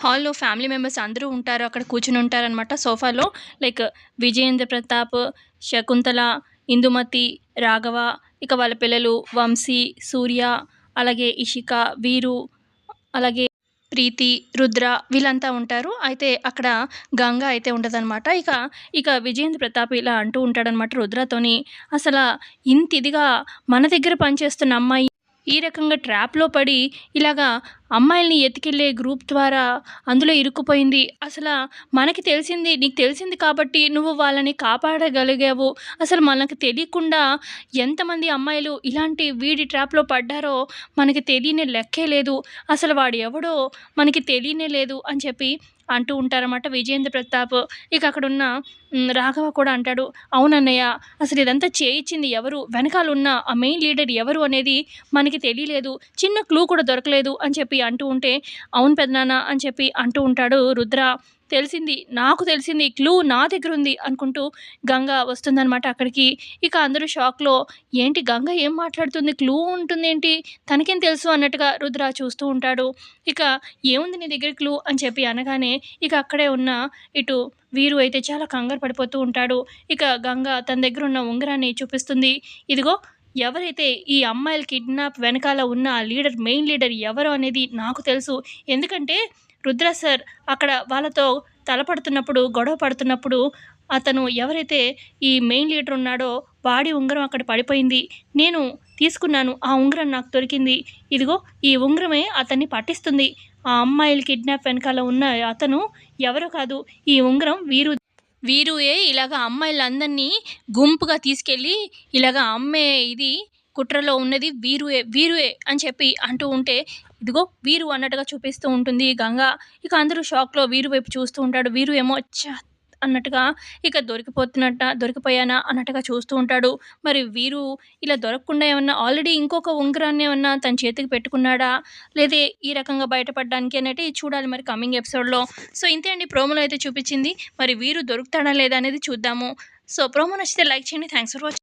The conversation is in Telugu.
హాల్‌లో ఫ్యామిలీ మెంబర్స్ అందరూ ఉంటారు. అక్కడ కూర్చుని ఉంటారనమాట సోఫాలో. లైక్ విజయేంద్ర ప్రతాప్, శకుంతల, ఇందుమతి, రాఘవ, ఇక వాళ్ళ పిల్లలు వంశీ, సూర్య, అలాగే ఇషిక, వీరు, అలాగే ప్రీతి, రుద్ర వీళ్ళంతా ఉంటారు. అయితే అక్కడ గంగ అయితే ఉంటదనమాట. ఇక ఇక విజయేంద్ర ప్రతాప్ ఇలా అంటూ ఉంటాడనమాట రుద్రతోని. అసల ఇంత ఇదిగా మన దగ్గర పనిచేస్తున్న అమ్మాయి ఈ రకంగా ట్రాప్‌లో పడి ఇలాగా అమ్మాయిల్ని ఎత్తుకెళ్ళే గ్రూప్ ద్వారా అందులో ఇరుక్కుపోయింది. అసల మనకి తెలిసింది నీకు తెలిసింది కాబట్టి నువ్వు వాళ్ళని కాపాడగలిగావు. అసలు మనకు తెలియకుండా ఎంతమంది అమ్మాయిలు ఇలాంటి వీడి ట్రాప్‌లో పడ్డారో మనకి తెలియని లెక్కే లేదు. అసలు వాడు ఎవడో మనకి తెలియనే లేదు అని చెప్పి అంటూ ఉంటారన్నమాట విజయేంద్ర ప్రతాప్. ఇక అక్కడున్న రాఘవ కూడా అంటాడు, అవునన్నయ్య అసలు ఇదంతా చేయించింది ఎవరు? వెనకాల ఉన్న ఆ మెయిన్ లీడర్ ఎవరు అనేది మనకి తెలియలేదు. చిన్న క్లూ కూడా దొరకలేదు అని చెప్పి అంటూ ఉంటే, అవును పెదనాన్న అని చెప్పి అంటూ ఉంటాడు రుద్ర. తెలిసింది. నాకు తెలిసింది. క్లూ నా దగ్గరుంది అనుకుంటూ గంగ వస్తుందనమాట అక్కడికి. ఇక అందరూ షాక్‌లో ఏంటి గంగ ఏం మాట్లాడుతుంది? క్లూ ఉంటుంది ఏంటి తనకేం తెలుసు అన్నట్టుగా రుద్ర చూస్తూ ఉంటాడు. ఇక ఏముంది నీ దగ్గర క్లూ అని చెప్పి అనగానే ఇక అక్కడే ఉన్న ఇటు వీరు అయితే చాలా కంగారు పడిపోతూ ఉంటాడు. ఇక గంగ తన దగ్గర ఉన్న ఉంగరాన్ని చూపిస్తుంది. ఇదిగో ఎవరైతే ఈ అమ్మాయిల కిడ్నాప్ వెనకాల ఉన్న లీడర్ మెయిన్ లీడర్ ఎవరో అనేది నాకు తెలుసు. ఎందుకంటే రుద్ర సార్ అక్కడ వాళ్ళతో తలపడుతున్నప్పుడు, గొడవ పడుతున్నప్పుడు అతను ఎవరైతే ఈ మెయిన్ లీడర్ ఉన్నాడో వాడి ఉంగరం అక్కడ పడిపోయింది. నేను తీసుకున్నాను. ఆ ఉంగరం నాకు దొరికింది. ఇదిగో ఈ ఉంగరమే అతన్ని పట్టిస్తుంది. ఆ అమ్మాయిల కిడ్నాప్ వెనకాల ఉన్న అతను ఎవరో కాదు. ఈ ఉంగరం వీరు వీరుయే ఇలాగ అమ్మాయిలందరినీ గుంపుగా తీసుకెళ్ళి ఇలాగ అమ్మే ఇది కుట్రలో ఉన్నది వీరుయే వీరుయే అని చెప్పి అంటూ ఉంటే ఇదిగో వీరు అన్నట్టుగా చూపిస్తూ ఉంటుంది గంగ. ఇక అందరూ షాక్‌లో వీరు వైపు చూస్తూ ఉంటాడు. వీరు ఏమో ఛ! అన్నట్టుగా ఇక దొరికిపోతున్నట్ట దొరికిపోయానా అన్నట్టుగా చూస్తూ ఉంటాడు. మరి వీరు ఇలా దొరకకుండా ఏమన్నా ఆల్రెడీ ఇంకొక ఉంగరాన్ని ఏమన్నా తన చేతికి పెట్టుకున్నాడా? లేదా ఈ రకంగా బయటపడడానికి అనేది చూడాలి మరి కమింగ్ ఎపిసోడ్‌లో. సో ఇంతే అండి ప్రోమోలో అయితే చూపించింది. మరి వీరు దొరుకుతాడా లేదా అనేది చూద్దాము. సో ప్రోమో నచ్చితే లైక్ చేయండి. Thanks for watching.